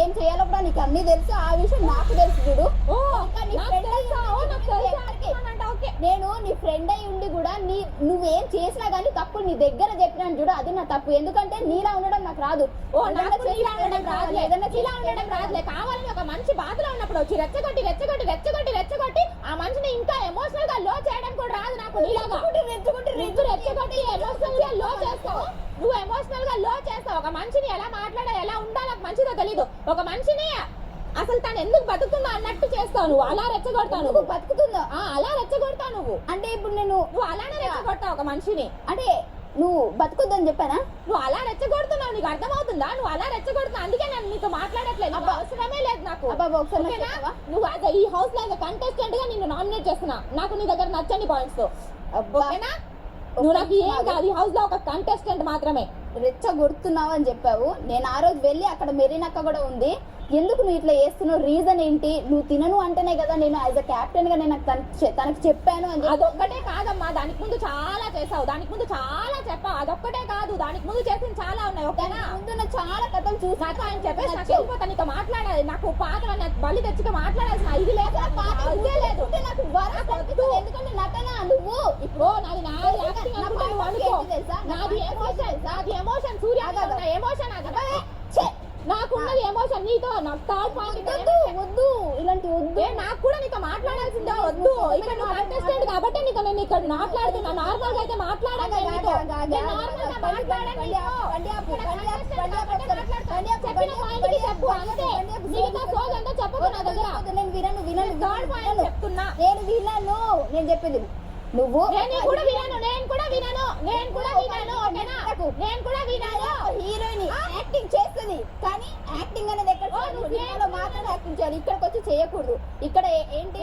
ఏం చేయాలో కూడా నీకు అన్ని తెలుసు. ఆ విషయం నాకు తెలుసు చూడు. నేను నీ ఫ్రెండ్ అయి ఉండి కూడా నీ నువ్వేం చేసినా గానీ తప్పు నీ దగ్గర చెప్పినాను చూడు. అది నా తప్పు. ఎందుకంటే నీలా ఉండడం నాకు రాదు. ఓ ఉండడం రాదులే. ఏదన్నా ఉండడం రాదులే. కావాలని ఒక మనిషి బాధలో ఉన్నప్పుడు వచ్చి రెచ్చగొట్టి రెచ్చగొట్టి రెచ్చగొట్టి రెచ్చగొట్టి ఆ మనిషిని ఇంకా ఎమోషనల్గా లో చేయడం కూడా రాదు నాకు నీలాగా రెచ్చగొట్టి రెచ్చగొట్టి ఎమోషనల్గా లో చేస్తావు? నువ్వు ఎమోషనల్గా లో చేస్తావు. ఒక మనిషిని ఎలా మాట్లాడా ఎలా ఉండాలో మంచిదో తెలీదు. ఒక మనిషిని అసలు తను ఎందుకు బతుకుతుందో అన్నట్టు చేస్తావు నువ్వు. అలా రెచ్చగొడతావు నువ్వు. బతుకుతుందో? ఆ, అలా రెచ్చగొడతావు నువ్వు. అంటే ఇప్పుడు నేను నువ్వు అలానే రెచ్చగొడతావు ఒక మనిషిని. అంటే నువ్వు బతుకుద్దని చెప్పానా? నువ్వు అలా రెచ్చగొడుతున్నావు. నీకు అర్థమవుతుందా? నువ్వు అలా రెచ్చగొడుతున్నావు. అందుకే నేను నీతో మాట్లాడట్లేదు. అవసరమే లేదు నాకు? నువ్వు a- ఈ హౌస్లో కంటెస్టెంట్గా నిన్ను నామినేట్ చేస్తున్నా. నాకు నీ దగ్గర నచ్చని పాయింట్స్ ఓకేనా? నువ్వు నాకు ఏం కాదు. హౌస్లో ఒక కంటెస్టెంట్ మాత్రమే. రెచ్చగొడుతున్నావు అని చెప్పావు. నేను ఆ రోజు వెళ్ళి అక్కడ మెరీనక్క కూడా ఉంది. ఎందుకు నువ్వు ఇట్లా చేస్తున్నావు? రీజన్ ఏంటి? నువ్వు తినను అంటేనే కదా నేను యాజ్ అ కెప్టెన్గా నేను తనకి చెప్పాను అని అదొక్కటే కాదమ్మా. దానికి ముందు చాలా చేసావు. దానికి ముందు చాలా చెప్పావు. అదొక్కటే కాదు. దానికి ముందు చేసింది చాలా ఉన్నాయి ఓకేనా? ముందు చాలా కథలు చూసి నాకు ఆయన చెప్పేసి నాకు నీతో మాట్లాడాలి. నాకు పాత బలి తెచ్చుక మాట్లాడాల్సిన ఇది లేదు నాకు. ఎందుకంటే నటన నువ్వు? ఓ నాది నా అనుకుంటే నాది ఎమోషన్ నాది ఎమోషన్ సూర్య ఆగు. ఎమోషన్ అది నాకున్నది ఎమోషన్ నీతో నాకు థర్డ్ పాయింట్ వద్దు వద్దు ఇలాంటి వద్దు నాకు కూడా నీతో మాట్లాడాల్సిందే వద్దు ఇక్కడ నువ్వు కంటెస్టెంట్ కాబట్టి నీతో నేను ఇక్కడ మాట్లాడుతున్నా నార్మల్గా అయితే మాట్లాడాలి నేను నీతో. వినను వినను థర్డ్ పాయింట్ చెప్తున్నా నేను వినను నేను నువ్వు నేను కూడా వినను నేను కూడా వినను. నేను కూడా వినను ఓకేనా? నేను కూడా వినను. హీరోయిన్ యాక్టింగ్ చేస్తుంది. కానీ యాక్టింగ్ అనేది ఎక్కడ మాత్రం యాక్టింగ్ చేయాలి. ఇక్కడికి వచ్చి చేయకూడదు. ఇక్కడ ఏంటి?